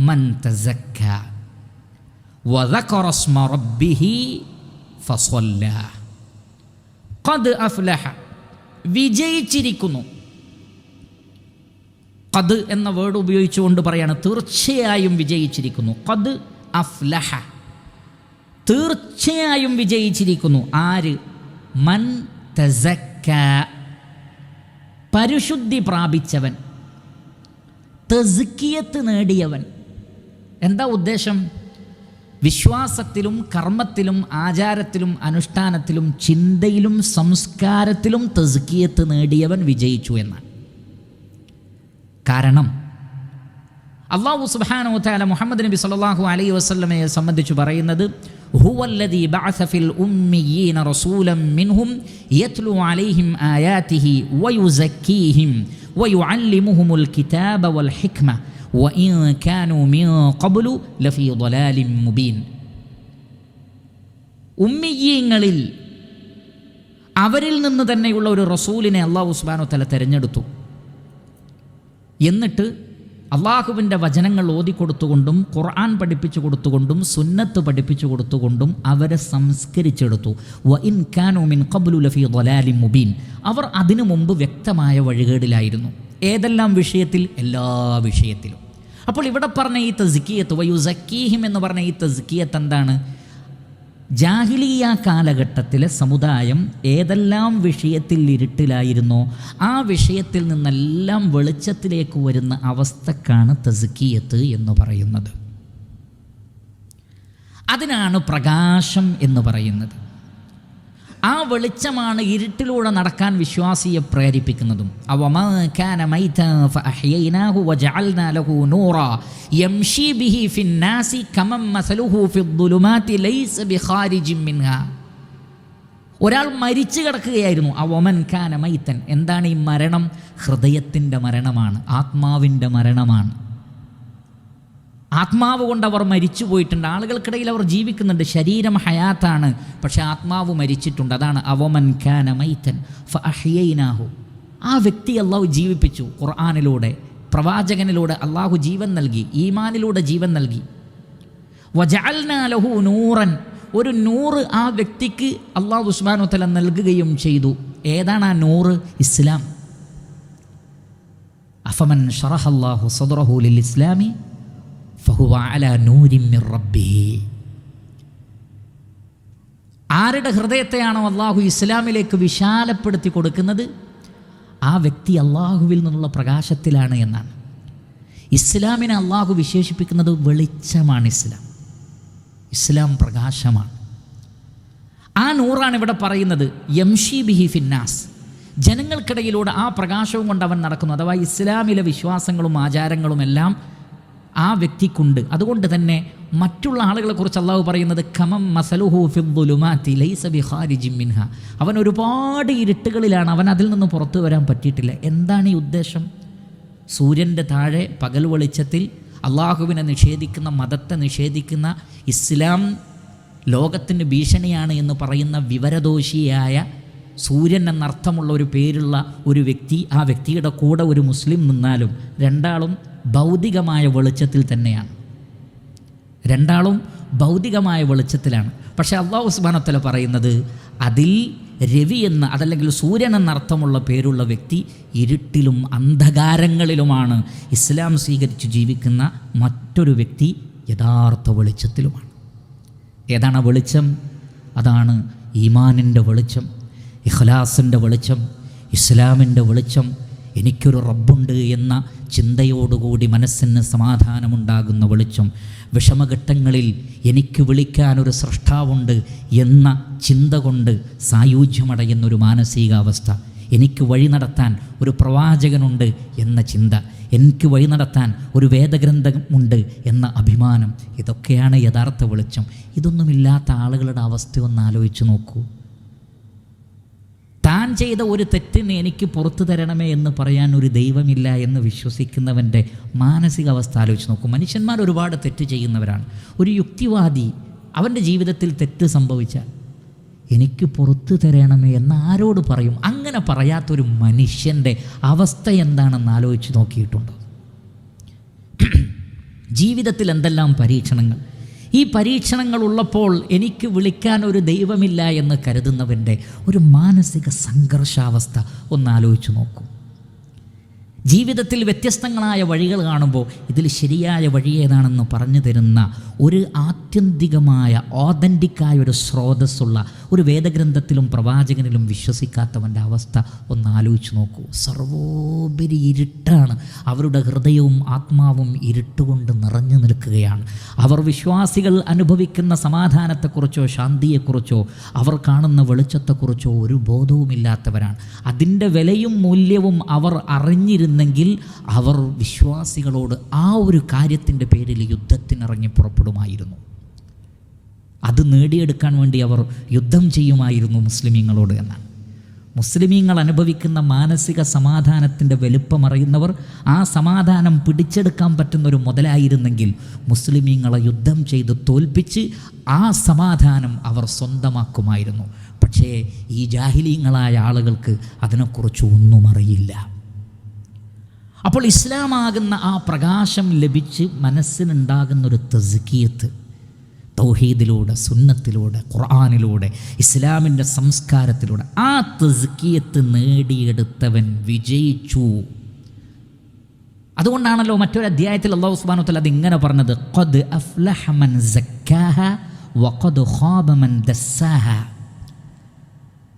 മൻ തസക്ക. ഖദ് അഫ്ലഹ വിജയിച്ചിരിക്കുന്നു. ഖദ് എന്ന വേർഡ് ഉപയോഗിച്ചുകൊണ്ട് പറയാണ്. തീർച്ചയായും വിജയിച്ചിരിക്കുന്നു. കത് അഫ്ലഹ. തീർച്ചയായും വിജയിച്ചിരിക്കുന്നു. ആര്? മൻ തസക്ക. പരിശുദ്ധി പ്രാപിച്ചവൻ. തെസുക്കിയത്ത് നേടിയവൻ. എന്താ ഉദ്ദേശം? വിശ്വാസത്തിലും കർമ്മത്തിലും ആചാരത്തിലും അനുഷ്ഠാനത്തിലും ചിന്തയിലും സംസ്കാരത്തിലും തെസുക്കിയത്ത് നേടിയവൻ വിജയിച്ചു എന്നാണ്. കാരണം അള്ളാഹു സുബ്ഹാനഹു വതആല മുഹമ്മദ് നബി സല്ലല്ലാഹു അലൈഹി വസല്ലമയെ സംബന്ധിച്ച് പറയുന്നത് ഹുവല്ലദീ ബഅസ ഫിൽ ഉമ്മിയീന റസൂലൻ മിൻഹും യത്ലു അലൈഹിം ആയാതിഹി വയുസക്കീഹിം വയുഅല്ലിമുഹുമുൽ കിതാബ വൽ ഹിക്മ വഇൻ കാനൂ മിൻ ഖബ്ലു ലഫീ ളലാലിൻ മുബീൻ ഉമ്മിയീങ്ങളിൽ അവരിൽ നിന്ന് തന്നെയുള്ള ഒരു റസൂലിനെ അള്ളാഹു സുബ്ഹാനഹു വതആല തിരഞ്ഞെടുത്തു എന്നിട്ട് അള്ളാഹുവിന്റെ വചനങ്ങൾ ഓതിക്കൊടുത്തുകൊണ്ടും ഖുർആൻ പഠിപ്പിച്ചു കൊടുത്തുകൊണ്ടും സുന്നത്ത് പഠിപ്പിച്ചു കൊടുത്തുകൊണ്ടും അവരെ സംസ്കരിച്ചെടുത്തു. വ ഇൻ കാനു മിൻ ഖബ്ലു ലഫീ ളലാലി മുബീൻ. അവർ അതിനു മുമ്പ് വ്യക്തമായ വഴികേടിലായിരുന്നു. ഏതെല്ലാം വിഷയത്തിൽ? എല്ലാ വിഷയത്തിലും. അപ്പോൾ ഇവിടെ പറഞ്ഞ ഈ തസ്കിയത്ത് വയുസക്കീഹിം എന്ന് പറഞ്ഞ ഈ തസ്കിയത്ത് എന്താണ്? ജാഹിലിയ കാലഘട്ടത്തിലെ സമുദായം ഏതെല്ലാം വിഷയത്തിൽ ഇരുട്ടിലായിരുന്നോ? ആ വിഷയത്തിൽ നിന്നെല്ലാം വെളിച്ചത്തിലേക്ക് വരുന്ന അവസ്ഥക്കാണ് തസ്കിയത്ത് എന്ന് പറയുന്നത്. അതിനാണ് പ്രകാശം എന്ന് പറയുന്നത്. ആ വെളിച്ചമാണ് ഇരുട്ടിലൂടെ നടക്കാൻ വിശ്വാസിയെ പ്രേരിപ്പിക്കുന്നതും. ഒരാൾ മരിച്ചു കിടക്കുകയായിരുന്നു. ആ ഒമൻ കാന മൈത്തൻ എന്താണ് ഈ മരണം? ഹൃദയത്തിന്റെ മരണമാണ്. ആത്മാവിന്റെ മരണമാണ്. ആത്മാവ് കൊണ്ട് അവർ മരിച്ചു പോയിട്ടുണ്ട്. ആളുകൾക്കിടയിൽ അവർ ജീവിക്കുന്നുണ്ട്. ശരീരം ഹയാത്താണ്. പക്ഷെ ആത്മാവ് മരിച്ചിട്ടുണ്ട്. അതാണ് അവമൻ ഖാന മൈത്തൻ ഫഅഹ്യൈനാഹു. ആ വ്യക്തി അള്ളാഹു ജീവിപ്പിച്ചു ഖുർആാനിലൂടെ പ്രവാചകനിലൂടെ അള്ളാഹു ജീവൻ നൽകി ഈമാനിലൂടെ ജീവൻ നൽകി. വജാൽനാലഹു നൂറൻ. ഒരു നൂറ് ആ വ്യക്തിക്ക് അള്ളാഹു ഉസ്മാനുത്തല തല നൽകുകയും ചെയ്തു. ഏതാണ് ആ നൂറ്? ഇസ്ലാം. അഫമൻ ഷറഹ് അള്ളാഹു ലിൽ ഇസ്ലാമി ഫഹുവ അല നൂരിൻ മിർ റബ്ബിഹി. ആരുടെ ഹൃദയത്തെയാണോ അള്ളാഹു ഇസ്ലാമിലേക്ക് വിശാലപ്പെടുത്തി കൊടുക്കുന്നത്? ആ വ്യക്തി അള്ളാഹുവിൽ നിന്നുള്ള പ്രകാശത്തിലാണ് എന്നാണ്. ഇസ്ലാമിനെ അള്ളാഹു വിശേഷിപ്പിക്കുന്നത് വെളിച്ചമാണ് ഇസ്ലാം. ഇസ്ലാം പ്രകാശമാണ്. ആ നൂറാണ് ഇവിടെ പറയുന്നത് യംഷി ബിഹി ഫിന്നാസ്. ജനങ്ങൾക്കിടയിലൂടെ ആ പ്രകാശവും കൊണ്ട് അവൻ നടക്കുന്നു. അഥവാ ഇസ്ലാമിലെ വിശ്വാസങ്ങളും ആചാരങ്ങളും എല്ലാം ആ വ്യക്തിക്കുണ്ട്. അതുകൊണ്ട് തന്നെ മറ്റുള്ള ആളുകളെക്കുറിച്ച് അള്ളാഹു പറയുന്നത് ഖമം മസലുഹു ഫിദ്ദുലുമാതി ലൈസ ബിഖാരിജി മിൻഹ. അവൻ ഒരുപാട് ഇരുട്ടുകളിലാണ് അവൻ അതിൽ നിന്ന് പുറത്തു വരാൻ പറ്റിയിട്ടില്ല. എന്താണ് ഈ ഉദ്ദേശം? സൂര്യന്റെ താഴെ പകൽ വെളിച്ചത്തിൽ അള്ളാഹുവിനെ നിഷേധിക്കുന്ന മതത്തെ നിഷേധിക്കുന്ന ഇസ്ലാം ലോകത്തിന് ഭീഷണിയാണ് എന്ന് പറയുന്ന വിവരദോഷിയായ സൂര്യൻ എന്നർത്ഥമുള്ള ഒരു പേരുള്ള ഒരു വ്യക്തി ആ വ്യക്തിയുടെ കൂടെ ഒരു മുസ്ലിം നിന്നാലും രണ്ടാളും ഭൗതികമായ വെളിച്ചത്തിൽ തന്നെയാണ്. രണ്ടാളും ഭൗതികമായ വെളിച്ചത്തിലാണ്. പക്ഷെ അള്ളാഹു സുബാനത്തല പറയുന്നത് അതിൽ രവി എന്ന അതല്ലെങ്കിൽ സൂര്യൻ എന്നർത്ഥമുള്ള പേരുള്ള വ്യക്തി ഇരുട്ടിലും അന്ധകാരങ്ങളിലുമാണ്. ഇസ്ലാം സ്വീകരിച്ച് ജീവിക്കുന്ന മറ്റൊരു വ്യക്തി യഥാർത്ഥ വെളിച്ചത്തിലുമാണ്. ഏതാണ് വെളിച്ചം? അതാണ് ഈമാനിന്റെ വെളിച്ചം ഇഖ്ലാസിന്റെ വെളിച്ചം ഇസ്ലാമിന്റെ വെളിച്ചം എനിക്കൊരു റബ്ബുണ്ട് എന്ന ചിന്തയോടുകൂടി മനസ്സിന് സമാധാനമുണ്ടാകുന്ന വെളിച്ചം വിഷമഘട്ടങ്ങളിൽ എനിക്ക് വിളിക്കാനൊരു സൃഷ്ടാവുണ്ട് എന്ന ചിന്ത കൊണ്ട് സായുജ്യമടയുന്നൊരു മാനസികാവസ്ഥ. എനിക്ക് വഴി നടത്താൻ ഒരു പ്രവാചകനുണ്ട് എന്ന ചിന്ത എനിക്ക് വഴി നടത്താൻ ഒരു വേദഗ്രന്ഥമുണ്ട് എന്ന അഭിമാനം ഇതൊക്കെയാണ് യഥാർത്ഥ വെളിച്ചം. ഇതൊന്നുമില്ലാത്ത ആളുകളുടെ അവസ്ഥ ഒന്ന് ആലോചിച്ച് നോക്കൂ. താൻ ചെയ്ത ഒരു തെറ്റിന് എനിക്ക് പുറത്തു തരണമേ എന്ന് പറയാൻ ഒരു ദൈവമില്ല എന്ന് വിശ്വസിക്കുന്നവന്റെ മാനസികാവസ്ഥ ആലോചിച്ച് നോക്കും. മനുഷ്യന്മാർ ഒരുപാട് തെറ്റ് ചെയ്യുന്നവരാണ്. ഒരു യുക്തിവാദി അവന്റെ ജീവിതത്തിൽ തെറ്റ് സംഭവിച്ചാൽ എനിക്ക് പുറത്തു തരണമേ എന്ന് ആരോട് പറയും? അങ്ങനെ പറയാത്തൊരു മനുഷ്യന്റെ അവസ്ഥ എന്താണെന്ന് ആലോചിച്ച് നോക്കിയിട്ടുണ്ട്? ജീവിതത്തിൽ എന്തെല്ലാം പരീക്ഷണങ്ങൾ? ഈ പരീക്ഷണങ്ങളുള്ളപ്പോൾ എനിക്ക് വിളിക്കാൻ ഒരു ദൈവമില്ല എന്ന് കരുതുന്നവന്റെ ഒരു മാനസിക സംഘർഷാവസ്ഥ ഒന്ന് ആലോചിച്ച് നോക്കൂ. ജീവിതത്തിൽ വ്യത്യസ്തങ്ങളായ വഴികൾ കാണുമ്പോൾ ഇതിൽ ശരിയായ വഴി ഏതാണെന്ന് പറഞ്ഞു തരുന്ന ഒരു ആത്യന്തികമായ ഓതന്റിക്കായ ഒരു സ്രോതസ്സുള്ള ഒരു വേദഗ്രന്ഥത്തിലും പ്രവാചകനിലും വിശ്വസിക്കാത്തവന്റെ അവസ്ഥ ഒന്ന് ആലോചിച്ച് നോക്കൂ. സർവോപരി ഇരുട്ടാണ്. അവരുടെ ഹൃദയവും ആത്മാവും ഇരുട്ടുകൊണ്ട് നിറഞ്ഞു നിൽക്കുകയാണ്. അവർ വിശ്വാസികൾ അനുഭവിക്കുന്ന സമാധാനത്തെക്കുറിച്ചോ ശാന്തിയെക്കുറിച്ചോ അവർ കാണുന്ന വെളിച്ചത്തെക്കുറിച്ചോ ഒരു ബോധവുമില്ലാത്തവരാണ്. അതിന്റെ വിലയും മൂല്യവും അവർ അറിഞ്ഞിരുന്നെങ്കിൽ അവർ വിശ്വാസികളോട് ആ ഒരു കാര്യത്തിന്റെ പേരിൽ യുദ്ധത്തിനിറങ്ങി പുറപ്പെടുമായിരുന്നു. അത് നേടിയെടുക്കാൻ വേണ്ടി അവർ യുദ്ധം ചെയ്യുമായിരുന്നു മുസ്ലിമീങ്ങളോട് എന്നാണ്. മുസ്ലിമീങ്ങൾ അനുഭവിക്കുന്ന മാനസിക സമാധാനത്തിന്റെ വലുപ്പം അറിയുന്നവർ ആ സമാധാനം പിടിച്ചെടുക്കാൻ പറ്റുന്ന ഒരു മുതലായിരുന്നെങ്കിൽ മുസ്ലിമീങ്ങളെ യുദ്ധം ചെയ്ത് തോൽപ്പിച്ച് ആ സമാധാനം അവർ സ്വന്തമാക്കുമായിരുന്നു. പക്ഷേ ഈ ജാഹിലീങ്ങളായ ആളുകൾക്ക് അതിനെക്കുറിച്ച് ഒന്നും അറിയില്ല. അപ്പോൾ ഇസ്ലാമാകുന്ന ആ പ്രകാശം ലഭിച്ച് മനസ്സിനുണ്ടാകുന്നൊരു തസ്കിയത്ത് തൗഹീദിലൂടെ സുന്നത്തിലൂടെ ഖുർആാനിലൂടെ ഇസ്ലാമിന്റെ സംസ്കാരത്തിലൂടെ ആ തസ്കിയത്ത് നേടിയെടുത്തവൻ വിജയിച്ചു. അതുകൊണ്ടാണല്ലോ മറ്റൊരു അധ്യായത്തിൽ അള്ളാഹു സുബ്ഹാനഹു അത് ഇങ്ങനെ പറഞ്ഞത് ഖദ് മൻ ഖാബ മൻ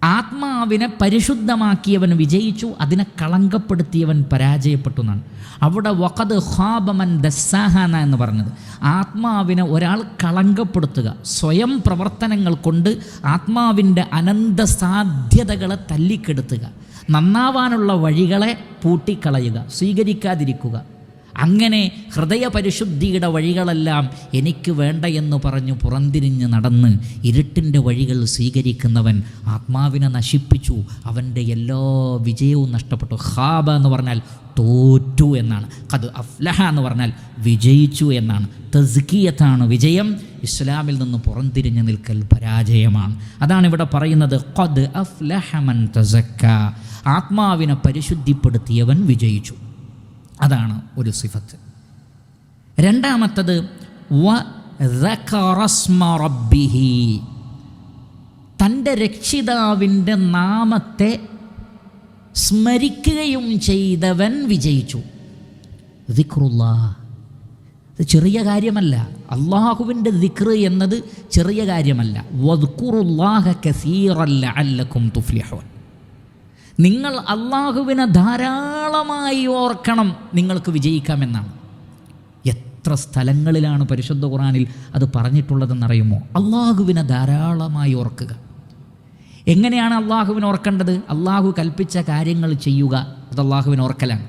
ആത്മാവിനെ പരിശുദ്ധമാക്കിയവൻ വിജയിച്ചു അതിനെ കളങ്കപ്പെടുത്തിയവൻ പരാജയപ്പെട്ടു എന്നാണ്. അവിടെ വഖദ് ഹാബമൻ ദസ്സാഹാന എന്ന് പറഞ്ഞത്. ആത്മാവിനെ ഒരാൾ കളങ്കപ്പെടുത്തുക സ്വയം പ്രവർത്തനങ്ങൾ കൊണ്ട് ആത്മാവിന്റെ അനന്ത സാധ്യതകളെ തല്ലിക്കെടുത്തുക നന്നാവാനുള്ള വഴികളെ പൂട്ടിക്കളയുക സ്വീകരിക്കാതിരിക്കുക. അങ്ങനെ ഹൃദയപരിശുദ്ധിയുടെ വഴികളെല്ലാം എനിക്ക് വേണ്ട എന്ന് പറഞ്ഞു പുറന്തിരിഞ്ഞ് നടന്ന് ഇരുട്ടിന്റെ വഴികൾ സ്വീകരിക്കുന്നവൻ ആത്മാവിനെ നശിപ്പിച്ചു. അവന്റെ എല്ലാ വിജയവും നഷ്ടപ്പെട്ടു. ഹാബ എന്ന് പറഞ്ഞാൽ തോറ്റു എന്നാണ്. കത് അഫ്ലഹ എന്ന് പറഞ്ഞാൽ വിജയിച്ചു എന്നാണ്. തസ്കിയത്താണ് വിജയം. ഇസ്ലാമിൽ നിന്ന് പുറംതിരിഞ്ഞ് നിൽക്കൽ പരാജയമാണ്. അതാണ് ഇവിടെ പറയുന്നത് ഖദ് അഫ്ലഹമൻ തസക്ക ആത്മാവിനെ പരിശുദ്ധിപ്പെടുത്തിയവൻ വിജയിച്ചു. അതാണ് ഒരു സിഫത്ത്. രണ്ടാമത്തത് വ റബ്ബിഹി. തന്റെ രക്ഷിതാവിന്റെ നാമത്തെ സ്മരിക്കുകയും ചെയ്തവൻ വിജയിച്ചു. ദിക്റുള്ള ഇത് ചെറിയ കാര്യമല്ല. അള്ളാഹുവിന്റെ ദിക്ർ എന്നത് ചെറിയ കാര്യമല്ല. വദ്ക്കുറുല്ലാഹ കസീറല്ല അല്ലക്കും തുഫ്ലിഹോൻ. നിങ്ങൾ അള്ളാഹുവിനെ ധാരാളമായി ഓർക്കണം നിങ്ങൾക്ക് വിജയിക്കാമെന്നാണ്. എത്ര സ്ഥലങ്ങളിലാണ് പരിശുദ്ധ ഖുറാനിൽ അത് പറഞ്ഞിട്ടുള്ളതെന്നറിയുമോ? അള്ളാഹുവിനെ ധാരാളമായി ഓർക്കുക. എങ്ങനെയാണ് അള്ളാഹുവിനെ ഓർക്കേണ്ടത്? അള്ളാഹു കൽപ്പിച്ച കാര്യങ്ങൾ ചെയ്യുക അത് അള്ളാഹുവിനെ ഓർക്കലാണ്.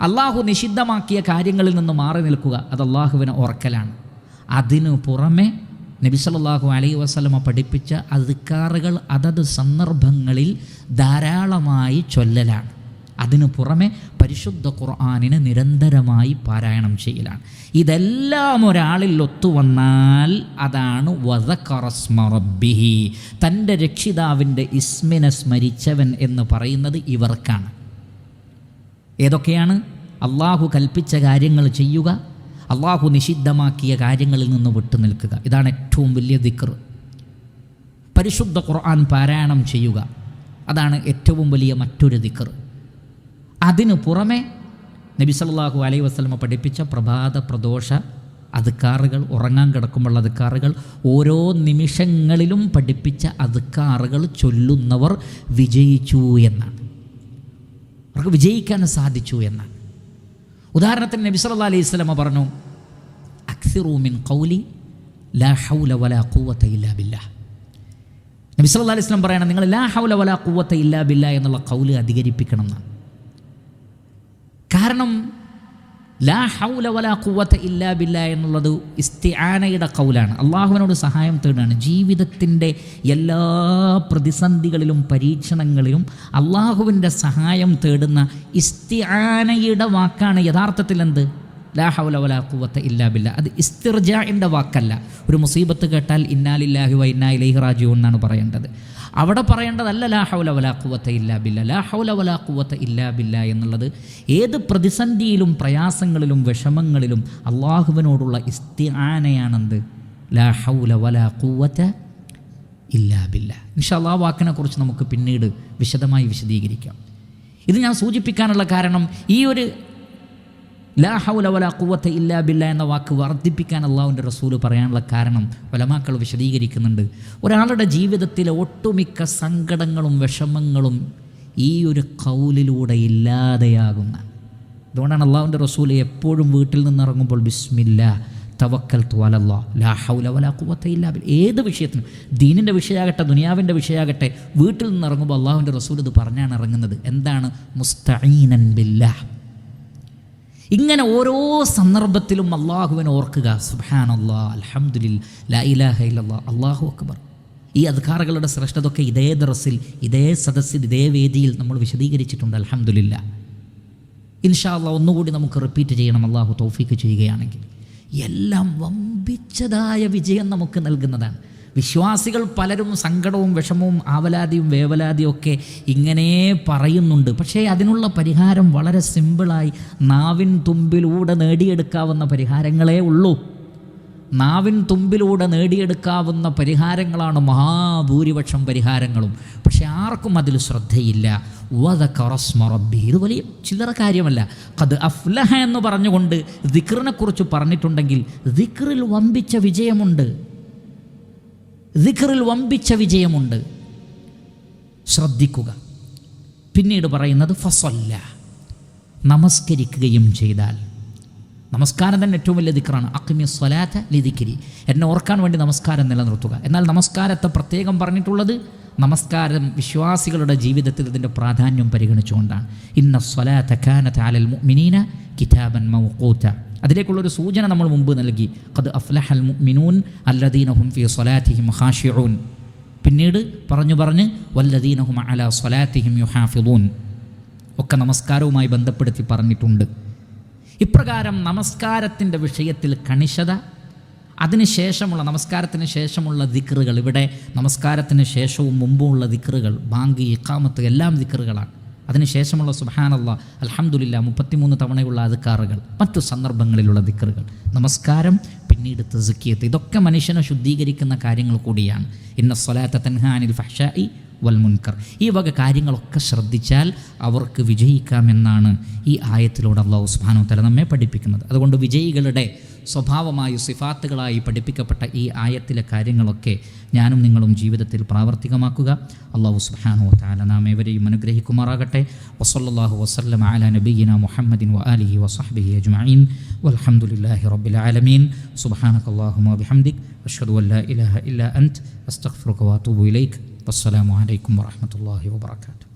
അള്ളാഹു നിഷിദ്ധമാക്കിയ കാര്യങ്ങളിൽ നിന്ന് മാറി നിൽക്കുക അത് അള്ളാഹുവിനെ ഓർക്കലാണ്. അതിനു പുറമെ നബി അലൈ അലൈഹി വസല്ലമ പഠിപ്പിച്ച അധികാറുകൾ അതത് സന്ദർഭങ്ങളിൽ ധാരാളമായി ചൊല്ലലാണ്. അതിനു പുറമെ പരിശുദ്ധ ഖുർആാനിനെ നിരന്തരമായി പാരായണം ചെയ്യലാണ്. ഇതെല്ലാം ഒരാളിൽ ഒത്തുവന്നാൽ അതാണ് വധക്കറസ്മറബിഹി തന്റെ രക്ഷിതാവിന്റെ ഇസ്മിനെ സ്മരിച്ചവൻ എന്ന് പറയുന്നത് ഇവർക്കാണ്. ഏതൊക്കെയാണ്? അള്ളാഹു കൽപ്പിച്ച കാര്യങ്ങൾ ചെയ്യുക അള്ളാഹു നിഷിദ്ധമാക്കിയ കാര്യങ്ങളിൽ നിന്ന് വിട്ടുനിൽക്കുക ഇതാണ് ഏറ്റവും വലിയ ദിക്കർ പരിശുദ്ധ ഖുർആൻ പാരായണം ചെയ്യുക. അതാണ് ഏറ്റവും വലിയ മറ്റൊരു ദിക്കർ അതിനു പുറമെ നബി സല്ലാഹു അലൈഹി വസ്ലമ പഠിപ്പിച്ച പ്രഭാത പ്രദോഷ അതുക്കാറുകൾ ഉറങ്ങാൻ കിടക്കുമ്പോൾ അതുക്കാറുകൾ ഓരോ നിമിഷങ്ങളിലും പഠിപ്പിച്ച അതുക്കാറുകൾ ചൊല്ലുന്നവർ വിജയിച്ചു എന്നാണ്. അവർക്ക് വിജയിക്കാൻ സാധിച്ചു എന്നാണ്. ഉദാഹരണത്തിന് നബി സല അലൈഹി സ്വലമ പറഞ്ഞു അക്സിറു മിൻ ഖൗലി ലാ ഹൗല വലാ കൂവത്ത ഇല്ലാ ബില്ല. നബി സല അലൈഹി സ്വലം പറയണം നിങ്ങൾ ലാ ഹൗല വലാ കൂവത്ത ഇല്ലാ ബില്ല എന്നുള്ള കൗൽ അധികരിപ്പിക്കണം എന്നാണ്. കാരണം ലാ ഹൗല വലാ കുവത്ത് ഇല്ലാ ബില്ല എന്നുള്ളത് ഇസ്തിആനയുടെ കൗലാണ് അള്ളാഹുവിനോട് സഹായം തേടുകയാണ് ജീവിതത്തിന്റെ എല്ലാ പ്രതിസന്ധികളിലും പരീക്ഷണങ്ങളിലും അള്ളാഹുവിന്റെ സഹായം തേടുന്ന ഇസ്തിആനയുടെ വാക്കാണ് യഥാർത്ഥത്തിൽ എന്ത്? ലാ ഹൗല വലാ കുവത്ത് ഇല്ലാ ബില്ല. അത് ഇസ്തിർജാഇന്റെ വാക്കല്ല. ഒരു മുസീബത്ത് കേട്ടാൽ ഇന്നാലില്ലാഹി വ ഇന്നാ ഇലൈഹി റാജു എന്നാണ് പറയേണ്ടത്. അവിടെ പറയേണ്ടതല്ല ലാ ഹൗല വലാ ഖുവത്ത ഇല്ലാ ബില്ല. ലാ ഹൗല വലാ ഖുവത്ത ഇല്ലാ ബില്ല എന്നുള്ളത് ഏത് പ്രതിസന്ധിയിലും പ്രയാസങ്ങളിലും വിഷമങ്ങളിലും അള്ളാഹുവിനോടുള്ള ഇസ്തിആനയാണെന്ത്? ലാ ഹൗല വലാ കുവത്ത ഇല്ലാ ബില്ല. ഇൻഷാ അള്ളാ വാക്കിനെക്കുറിച്ച് നമുക്ക് പിന്നീട് വിശദമായി വിശദീകരിക്കാം. ഇത് ഞാൻ സൂചിപ്പിക്കാനുള്ള കാരണം ഈ ഒരു ലാ ഹൗല വലാ കുവത്ത് ഇല്ലാ ബില്ല എന്ന വാക്ക് വർദ്ധിപ്പിക്കാൻ അള്ളാഹുവിന്റെ റസൂൽ പറയാനുള്ള കാരണം വലമാക്കൾ വിശദീകരിക്കുന്നുണ്ട്. ഒരാളുടെ ജീവിതത്തിലെ ഒട്ടുമിക്ക സങ്കടങ്ങളും വിഷമങ്ങളും ഈ ഒരു കൗലിലൂടെ ഇല്ലാതെയാകുന്ന. അതുകൊണ്ടാണ് അള്ളാഹുവിന്റെ റസൂൽ എപ്പോഴും വീട്ടിൽ നിന്ന് ഇറങ്ങുമ്പോൾ ബിസ്മില്ല തവക്കൽ തുവലല്ലാ ലാ ഹൗല വലാ ഖുവത്ത ഇല്ലാ ബില്ല. ഏത് വിഷയത്തിനും ദീനിന്റെ വിഷയമാകട്ടെ ദുനിയാവിന്റെ വിഷയമാകട്ടെ വീട്ടിൽ നിന്ന് ഇറങ്ങുമ്പോൾ അള്ളാഹുവിന്റെ റസൂൽ ഇത് പറഞ്ഞാണ് ഇറങ്ങുന്നത്. എന്താണ്? മുസ്തഈനൻ ബില്ലാഹ്. ഇങ്ങനെ ഓരോ സന്ദർഭത്തിലും അള്ളാഹുവിനെ ഓർക്കുക. സുബാനല്ലാ അലഹമുല്ല ലാ അള്ളാഹു അക്ബർ. ഈ അധികാറുകളുടെ ശ്രേഷ്ഠതൊക്കെ ഇതേ ദറസിൽ ഇതേ സദസ്സിൽ ഇതേ വേദിയിൽ നമ്മൾ വിശദീകരിച്ചിട്ടുണ്ട് അലഹമുല്ല ഇൻഷാ അള്ളാഹ് ഒന്നുകൂടി നമുക്ക് റിപ്പീറ്റ് ചെയ്യണം അള്ളാഹു തൗഫീക്ക് ചെയ്യുകയാണെങ്കിൽ. എല്ലാം വമ്പിച്ചതായ വിജയം നമുക്ക് നൽകുന്നതാണ്. വിശ്വാസികൾ പലരും സങ്കടവും വിഷമവും ആവലാതിയും വേവലാതിയും ഒക്കെ ഇങ്ങനെ പറയുന്നുണ്ട്. പക്ഷേ അതിനുള്ള പരിഹാരം വളരെ സിമ്പിളായി നാവിൻ തുമ്പിലൂടെ നേടിയെടുക്കാവുന്ന പരിഹാരങ്ങളേ ഉള്ളൂ. നാവിൻ തുമ്പിലൂടെ നേടിയെടുക്കാവുന്ന പരിഹാരങ്ങളാണ് മഹാഭൂരിപക്ഷം പരിഹാരങ്ങളും. പക്ഷെ ആർക്കും അതിൽ ശ്രദ്ധയില്ല. വദക്കറസ്മ റബ്ബി. ഇത് വലിയ ചില്ലറ കാര്യമല്ല. കത് അഫ്ലഹ എന്ന് പറഞ്ഞുകൊണ്ട് ദിക്റിനെക്കുറിച്ച് പറഞ്ഞിട്ടുണ്ടെങ്കിൽ ദിക്റിൽ വമ്പിച്ച വിജയമുണ്ട്. ദിക്റിൽ വമ്പിച്ച വിജയമുണ്ട്. ശ്രദ്ധിക്കുക. പിന്നീട് പറയുന്നത് ഫസല്ല. നമസ്കരിക്കുകയും ചെയ്താൽ. നമസ്കാരം തന്നെ ഏറ്റവും വലിയ ദിക്കറാണ് അക്മി സ്വലാത്ത ലിദിക്കിരി എന്നെ ഓർക്കാൻ വേണ്ടി നമസ്കാരം നിലനിർത്തുക. എന്നാൽ നമസ്കാരത്തെ പ്രത്യേകം പറഞ്ഞിട്ടുള്ളത് നമസ്കാരം വിശ്വാസികളുടെ ജീവിതത്തിൽ ഇതിന്റെ പ്രാധാന്യം പരിഗണിച്ചുകൊണ്ടാണ്. ഇന്ന സ്വലാത്ത കാനത്ത് അലൽ മുഅ്മിനീന കിതാബൻ മൗഖൂത്ത അതിലേക്കുള്ളൊരു സൂചന നമ്മൾ മുമ്പ് നൽകി. ഖദ് അഫ്ലഹൽ മിനൂൻ അല്ലദീനഹും ഫി സൊലാത്തിഹിം ഹാഷിഊൻ പിന്നീട് പറഞ്ഞു പറഞ്ഞ് വല്ലദീനഹും അല സ്വലാത്തിഹിം യുഹാഫിദൂൻ. ഒക്കെ നമസ്കാരവുമായി ബന്ധപ്പെടുത്തി പറഞ്ഞിട്ടുണ്ട്. ഇപ്രകാരം നമസ്കാരത്തിന്റെ വിഷയത്തിൽ കണിശത അതിനുശേഷമുള്ള നമസ്കാരത്തിന് ശേഷമുള്ള ദിക്റുകൾ ഇവിടെ നമസ്കാരത്തിന് ശേഷവും മുമ്പുമുള്ള ദിക്റുകൾ ബാങ്ക് ഇക്കാമത്ത് എല്ലാം ദിക്റുകളാണ്. അതിനുശേഷമുള്ള സുബാനല്ല അലഹമുല്ല മുപ്പത്തിമൂന്ന് തവണയുള്ള അധികാറുകൾ മറ്റു സന്ദർഭങ്ങളിലുള്ള ദിക്റുകൾ. നമസ്കാരം പിന്നീട് തെസുക്കിയത്ത് ഇതൊക്കെ മനുഷ്യനെ ശുദ്ധീകരിക്കുന്ന കാര്യങ്ങൾ കൂടിയാണ്. ഇന്ന സ്വലാത്ത തൻഹാനിൽ ഫഷായി വൽ മുൻകർ. ഈ വക കാര്യങ്ങളൊക്കെ ശ്രദ്ധിച്ചാൽ അവർക്ക് വിജയിക്കാമെന്നാണ് ഈ ആയത്തിലൂടെ അള്ളാഹു സുബാനോ തല നമ്മെ പഠിപ്പിക്കുന്നത്. അതുകൊണ്ട് വിജയികളുടെ സ്വഭാവമായി സിഫാത്തുകളായി പഠിപ്പിക്കപ്പെട്ട ഈ ആയത്തിലെ കാര്യങ്ങളൊക്കെ ഞാനും നിങ്ങളും ജീവിതത്തിൽ പ്രാവർത്തികമാക്കുക. അള്ളാഹു സുബാനു താല നാം ഏവരെയും അനുഗ്രഹിക്കുമാറാകട്ടെ. വസല്ലാഹു വസ്ലം അല നബീന മുഹമ്മദിൻ വ അലിഹി വസഹബിഹി അജ്മഈൻ. വൽഹംദുലില്ലാഹി റബ്ബിൽ ആലമീൻ. ബിഹംദിക്. അഷ്ഹദു ഇല്ല ഇലൈക്. വസ്സലാമു അലൈക്കും വറഹ്മത്തുള്ളാഹി വബറകാതുഹു